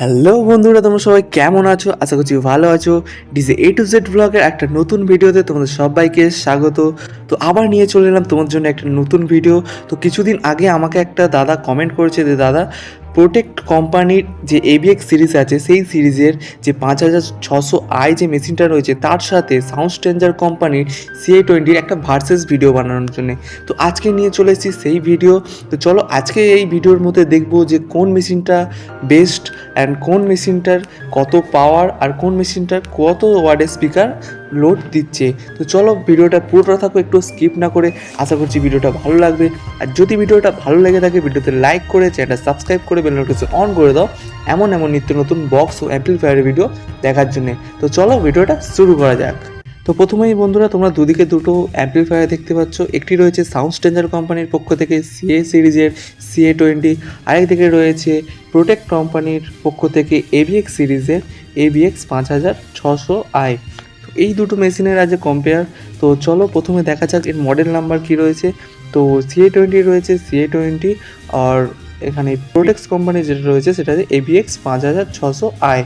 Hello বন্ধুরা, তোমরা সবাই কেমন আছো? আশা করছি ভালো আছো। ডিজে এ টু জেড ব্লগের একটা নতুন ভিডিওতে তোমাদের সবাইকে স্বাগত। তো আবার নিয়ে চলে এলাম তোমার জন্য একটা নতুন ভিডিও। তো কিছুদিন আগে আমাকে একটা দাদা কমেন্ট করেছে যে, দাদা প্রোটেক্ট কোম্পানির যে এবিএক্স সিরিজ আছে, সেই সিরিজের যে পাঁচ হাজার ছশো আই যে মেশিনটা রয়েছে, তার সাথে সাউন্ড স্ট্রেঞ্জার কোম্পানির সিএ টোয়েন্টির একটা ভার্সেস ভিডিও বানানোর জন্য। তো আজকে নিয়ে চলে এসেছি সেই ভিডিও তো চলো আজকে এই ভিডিওর মধ্যে দেখব যে কোন মেশিনটা বেস্ট অ্যান্ড কোন মেশিনটার কত পাওয়ার আর কোন মেশিনটার কত ওয়ার্ডের স্পিকার লোড দিচ্ছে। তো চলো ভিডিওটা পুরোটা থাকো, একটু স্কিপ না করে। আশা করছি ভিডিওটা ভালো লাগবে। আর যদি ভিডিওটা ভালো লেগে থাকে, ভিডিওতে লাইক করে চ্যানেলটা সাবস্ক্রাইব করে বেল নোটিফিকেশন অন করে দাও। এমন এমন নিত্য নতুন বক্স ও অ্যাম্পলিফায়ারের ভিডিও দেখার জন্য। তো চলো ভিডিওটা শুরু করা যাক। তো প্রথমেই বন্ধুরা, তোমরা দুদিকে দুটো অ্যাম্পলিফায়ার দেখতে পাচ্ছ। একটি রয়েছে সাউন্ড স্ট্রেঞ্জার কোম্পানির পক্ষ থেকে সিএ সিরিজের সিএ টোয়েন্টি আরেকদিকে রয়েছে প্রোটেক্ট কোম্পানির পক্ষ থেকে এভিএক্স সিরিজের এভিএক্স পাঁচ হাজার ছশো আই এই দুটো মেশিনের আজ কম্পেয়ার তো চলো প্রথমে দেখা যাক এর মডেল নাম্বার কি রয়েছে। তো সিএ টোয়েন্টি রয়েছে সিএ টোয়েন্টি আর এখানে প্রোটেক্স কোম্পানি যেটা রয়েছে সেটা হচ্ছে এবিএক্স পাঁচ হাজার ছশো আই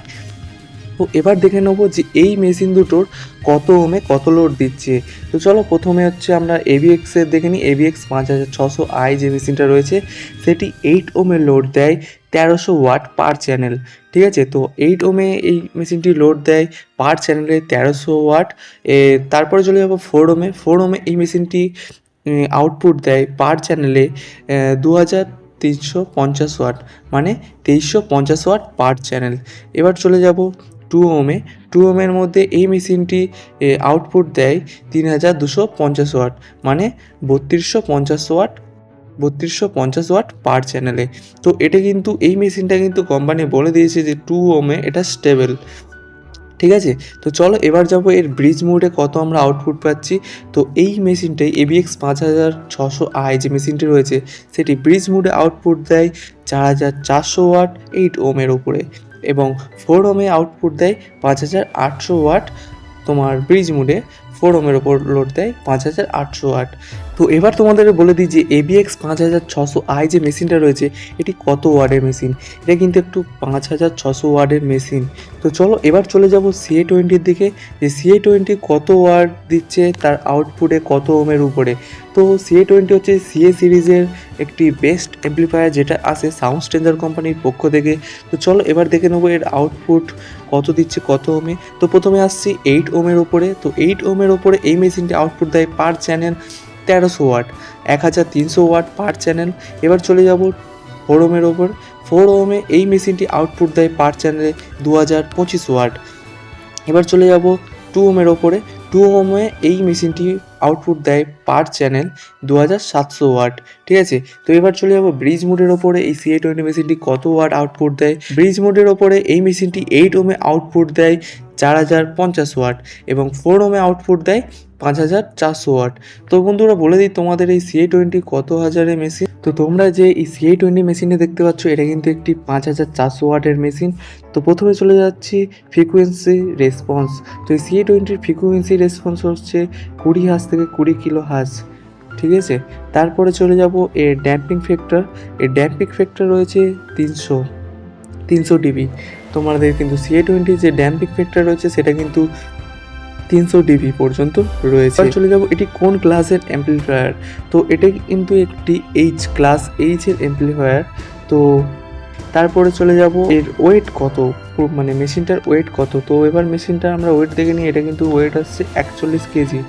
তো এবার দেখে নেব যে এই মেশিন দুটোর কত ওমে কত লোড দিচ্ছে। তো চলো প্রথমে হচ্ছে আমরা এভিএক্স এর দেখে নিই। এভিএক্স পাঁচ হাজার ছশো আই যে মেশিনটা রয়েছে, সেটি এইট ওমে লোড দেয় তেরোশো ওয়াট পার চ্যানেল ঠিক আছে? তো এইট ওমে এই মেশিনটি লোড দেয় পার চ্যানেলে তেরোশো ওয়াট। তারপরে চলে যাব ফোর ওমে ফোর ওমে এই মেশিনটি আউটপুট দেয় পার চ্যানেলে দু হাজার তিনশো পঞ্চাশ ওয়াট মানে তেইশশো পঞ্চাশ ওয়াট পার চ্যানেল এবার চলে যাব টু ওমে টু ওমের মধ্যে এই মেশিনটি আউটপুট দেয় তিন হাজার দুশো পঞ্চাশ ওয়াট মানে বত্রিশশো পঞ্চাশ ওয়াট, বত্রিশশো পঞ্চাশ ওয়াট পার চ্যানেলে তো এটা কিন্তু, এই মেশিনটা কিন্তু কোম্পানি বলে দিয়েছে যে টু ওমে এটা স্টেবল ঠিক আছে? তো চলো এবার যাব এর ব্রিজ মোডে কত আমরা আউটপুট পাচ্ছি। তো এই মেশিনটাই এবিএক্স পাঁচ হাজার ছশো আই যে মেশিনটি রয়েছে, সেটি ব্রিজ মোডে আউটপুট দেয় চার হাজার চারশো ওয়াট এইট ওমের উপরে। এবং ফোর ওমে আউটপুট দেয় পাঁচ হাজার আটশো ওয়াট তোমার ব্রিজ মোডে ফোর ওমের ওপর লোড দেয় পাঁচ হাজার আটশো আট। তো এবার তোমাদের বলে দিই যে এবিএক্স পাঁচ হাজার ছশো আই যে মেশিনটা রয়েছে, এটি কত ওয়ার্ডের মেশিন এটা কিন্তু একটু পাঁচ হাজার ছশো ওয়ার্ডের মেশিন তো চলো এবার চলে যাব সিএ টোয়েন্টির দিকে। যে সিএ টোয়েন্টি কত ওয়ার্ড দিচ্ছে, তার আউটপুটে কত ওমের উপরে? তো সিএ টোয়েন্টি হচ্ছে সিএ সিরিজের একটি বেস্ট অ্যাম্পলিফায়ার যেটা আসে সাউন্ড স্ট্রেঞ্জার কোম্পানির পক্ষ থেকে। তো চলো এবার দেখে নেব এর আউটপুট কত দিচ্ছে কত ওমে তো প্রথমে আসছি এইট ওমের ওপরে তো এইট ওমের ওপরে এই মেশিনটি আউটপুট দেয় পার চ্যানেল তেরোশো ওয়াট এক হাজার তিনশো ওয়াট পার চ্যানেল এবার চলে যাব ফোর ওমের ওপর ফোর ওমে এই মেশিনটি আউটপুট দেয় পার চ্যানেলে দু হাজার পঁচিশ ওয়াট এবার চলে যাব টু ওমের ওপরে টু ওমে এই মেশিনটি আউটপুট দেয় পার চ্যানেল দু হাজার সাতশো ওয়াট ঠিক আছে? তো এবার চলে যাব ব্রিজ মোডের ওপরে, এই সিএ টোয়েন্টি মেশিনটি কত ওয়াট আউটপুট দেয়? ব্রিজ মোডের ওপরে এই মেশিনটি এইট ওমে আউটপুট দেয় চার হাজার পঞ্চাশ ওয়াট এবং ফোর ওমে আউটপুট দেয় পাঁচ হাজার চারশো ওয়াট তো বন্ধুরা, বলে দিই, তোমাদের এই সিএ টোয়েন্টি কত হাজারের মেশিন তো তোমরা যে এই সিএ টোয়েন্টি মেশিনে দেখতে পাচ্ছ, এটা কিন্তু একটি পাঁচ হাজার চারশো ওয়াটের মেশিন তো প্রথমে চলে যাচ্ছি ফ্রিকুয়েন্সি রেসপন্স তো এই সিএ টোয়েন্টির ফ্রিকুয়েন্সি রেসপন্স হচ্ছে কুড়ি হাজ থেকে কুড়ি কিলো হাজ, ঠিক আছে? তারপরে চলে যাব এর ড্যাম্পিং ফ্যাক্টর এর ড্যাম্পিং ফ্যাক্টর রয়েছে তিনশো তিনশো ডিবি। তোমাদের কিন্তু সিএ টোয়েন্টি যে ড্যাম্পিং ফ্যাক্টর রয়েছে, সেটা কিন্তু তিনশো ডিবি পর্যন্ত রয়েছে। চলে যাব এটি কোন ক্লাসের অ্যাম্পলিফায়ার তো এটা কিন্তু একটি এইচ ক্লাস এইচের অ্যাম্পলিফায়ার তো তারপরে চলে যাব এর ওয়েট কত? মানে মেশিনটার ওয়েট কত? তো এবার মেশিনটার আমরা ওয়েট দেখে নিই, এটা কিন্তু ওয়েট আসছে একচল্লিশ কেজি।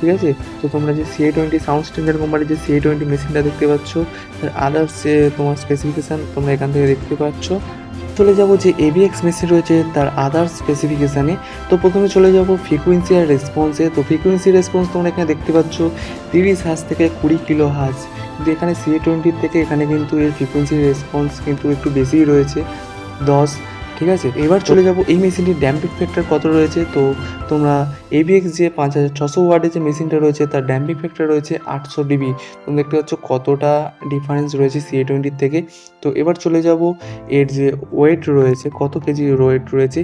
ঠিক আছে? তো তোমরা যে সিএ টোয়েন্টি সাউন্ড স্ট্যান্ডার্ড কোম্পানির যে সিএ টোয়েন্টি মেশিনটা দেখতে পাচ্ছ, তার আদার্স যে তোমার স্পেসিফিকেশান তোমরা এখান থেকে দেখতে পাচ্ছ। চলে যাব যে এবিএক্স মেশিন রয়েছে, তার আদার্স স্পেসিফিকেশানে তো প্রথমে চলে যাব ফ্রিকুয়েন্সি আর রেসপন্সে তো ফ্রিকুয়েন্সি রেসপন্স তোমরা এখানে দেখতে পাচ্ছ, তিরিশ হাজ থেকে কুড়ি কিলো হাজ কিন্তু এখানে সিএ টোয়েন্টির থেকে এখানে কিন্তু এর ফ্রিকুয়েন্সি রেসপন্স কিন্তু একটু বেশিই রয়েছে, দশ। ঠিক আছে? এবার চলে যাব এই মেশিনটির ড্যাম্পিং ফ্যাক্টর কত রয়েছে? তো তোমরা এবিএক্স যে পাঁচ হাজার ছশো ওয়ার্ডের যে মেশিনটা রয়েছে, তার ড্যাম্পিং ফ্যাক্টর রয়েছে আটশো ডিবি। তুমি দেখতে পাচ্ছ কতটা ডিফারেন্স রয়েছে সিএ টোয়েন্টির থেকে। তো এবার চলে যাব, এর যে ওয়েট রয়েছে, কত কেজি ওয়েট রয়েছে,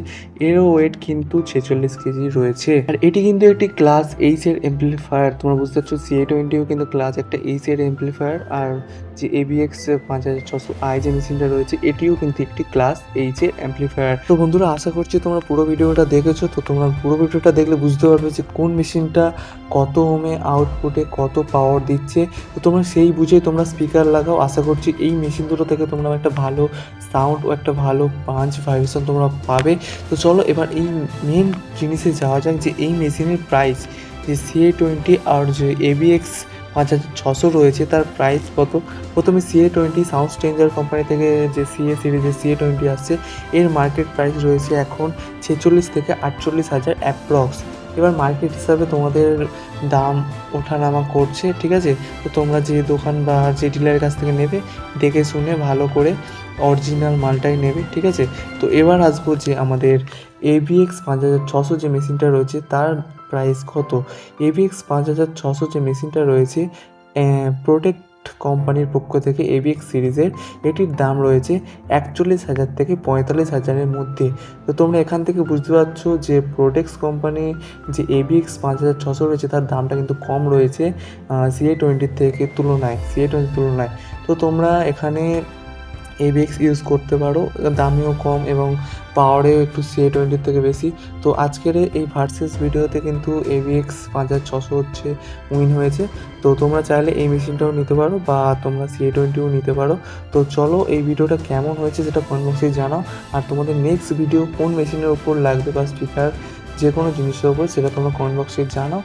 এরও ওয়েট কিন্তু ছেচল্লিশ কেজি রয়েছে। আর এটি কিন্তু একটি ক্লাস এইচ এর এমপ্লিফায়ার তোমরা বুঝতে পারছ সিএ টোয়েন্টিও কিন্তু ক্লাস একটা এইচ এর এমপ্লিফায়ার আর যে এবিএক্স পাঁচ হাজার ছশো আই যে মেশিনটা রয়েছে, এটিও কিন্তু একটি ক্লাস এইচ এর অ্যাম্পলিফায়ার তো বন্ধুরা, আশা করছি তোমরা পুরো ভিডিওটা দেখেছ। তো তোমরা পুরো ভিডিওটা দেখলে বুঝতে পারবে যে কোন মেশিনটা কত ওমে আউটপুটে কত পাওয়ার দিচ্ছে। তো তোমরা সেই বুঝে তোমরা স্পিকার লাগাও। আশা করছি এই মেশিন দুটো থেকে তোমরা একটা ভালো সাউন্ড ও একটা ভালো পাঞ্চ ভাইব্রেশন তোমরা পাবে। তো চলো এবার এই মেন জিনিসে যাওয়া যাক যে এই মেশিনের প্রাইস যে সিএ টোয়েন্টি আর যে এবিএক্স পাঁচ হাজার ছশো রয়েছে, তার প্রাইস কত? প্রথমে CA twenty sound stranger company থেকে যে সি সিএ সিরিজের সিএ টোয়েন্টি আসছে, এর মার্কেট প্রাইস রয়েছে এখন ছেচল্লিশ থেকে আটচল্লিশ হাজার অ্যাপ্রক্স এবার মার্কেট হিসাবে তোমাদের দাম ওঠানামা করছে, ঠিক আছে? তো তোমরা যে দোকান বা যে ডিলারের কাছ থেকে নেবে, দেখে শুনে ভালো করে অরিজিনাল মালটাই নেবে, ঠিক আছে? তো এবার আসব যে আমাদের এভিএক্স পাঁচ হাজার ছশো যে মেশিনটা রয়েছে, তার প্রাইস কত? এভিএক্স পাঁচ হাজার ছশো যে মেশিনটা রয়েছে প্রোটেক্ট কোম্পানির পক্ষ থেকে এবিএক্স সিরিজের এটির দাম রয়েছে একচল্লিশ হাজার থেকে পঁয়তাল্লিশ হাজারের মধ্যে। তো তোমরা এখান থেকে বুঝতে পারছ যে প্রোটেক্স কোম্পানি যে এবিএক্স পাঁচ হাজার ছশো রয়েছে, তার দামটা কিন্তু কম রয়েছে সিএ টোয়েন্টির থেকে তুলনায় সিএ টোয়েন্টির তুলনায়। তো তোমরা এখানে এভিএক্স ইউজ করতে পারো। দামেও কম এবং পাওয়ারেও একটু সিএ টোয়েন্টির থেকে বেশি। তো আজকের এই ভার্সেস ভিডিওতে কিন্তু এভিএক্স পাঁচ হাজার ছশো হচ্ছে উইন হয়েছে। তো তোমরা চাইলে এই মেশিনটাও নিতে পারো বা তোমরা সিএ টোয়েন্টিও নিতে পারো। তো চলো এই ভিডিওটা কেমন হয়েছে সেটা কমেন্ট বক্সে জানাও। আর তোমাদের নেক্সট ভিডিও কোন মেশিনের উপর লাগবে বা স্পিকার যে কোনো জিনিসের উপর, সেটা তোমরা কমেন্ট বক্সে জানাও।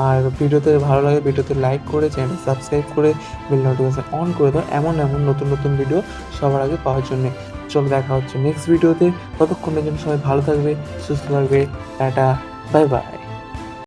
আর ভিডিওতে ভালো লাগে, ভিডিওতে লাইক করে চ্যানেল সাবস্ক্রাইব করে বেল নোটিফিকেশান অন করে দাও। এমন এমন নতুন নতুন ভিডিও সবার আগে পাওয়ার জন্যে। চলো দেখা হচ্ছে নেক্সট ভিডিওতে ততক্ষণের জন্য সবাই ভালো থাকবে, সুস্থ থাকবে। Tata bye bye